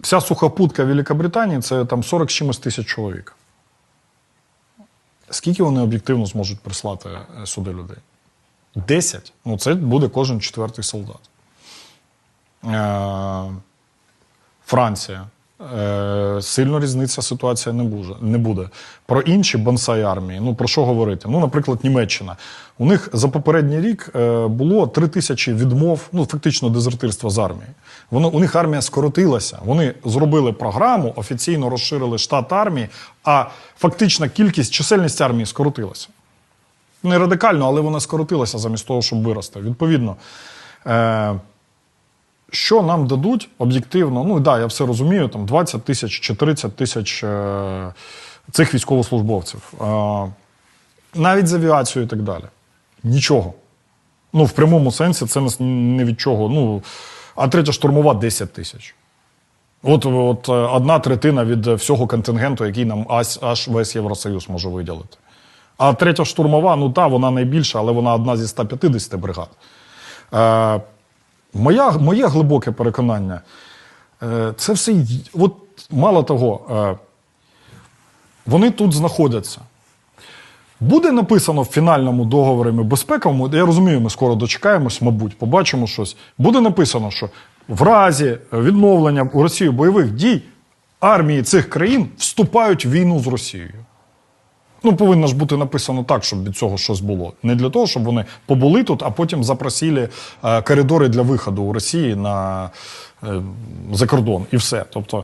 Вся сухопутка Великобританії це там 40 з чимось тисяч чоловік. Скільки вони об'єктивно зможуть прислати е, сюди людей? 10. Ну, це буде кожен четвертий солдат. Е, Франція. Сильно різниця ситуація не буде. Про інші бонсай армії, ну про що говорити? Ну, наприклад, Німеччина. У них за попередній рік е, було 3 тисячі відмов, ну фактично дезертирства з армії. Воно у них армія скоротилася. Вони зробили програму, офіційно розширили штат армії, а фактична кількість, чисельність армії скоротилася. Не радикально, але вона скоротилася замість того, щоб вирости. Відповідно. Е, що нам дадуть об'єктивно? Ну да, я все розумію, там 20 тисяч чи 30 тисяч е, цих військовослужбовців. Е, навіть з авіацією і так далі. Нічого. Ну, в прямому сенсі це нас не від чого. Ну, а третя штурмова 10 тисяч. От, от е, одна третина від всього контингенту, який нам аж, аж весь Євросоюз може виділити. А третя штурмова, ну та, вона найбільша, але вона одна зі 150 бригад. Е, моя, моє глибоке переконання, е, це все. От мало того, е, вони тут знаходяться. Буде написано в фінальному договорі безпековому, я розумію, ми скоро дочекаємось, мабуть, побачимо щось. Буде написано, що в разі відновлення у Росії бойових дій армії цих країн вступають в війну з Росією. Ну, повинно ж бути написано так, щоб від цього щось було. Не для того, щоб вони побули тут, а потім запросили е, коридори для виходу у Росії на закордон за кордон і все. Тобто,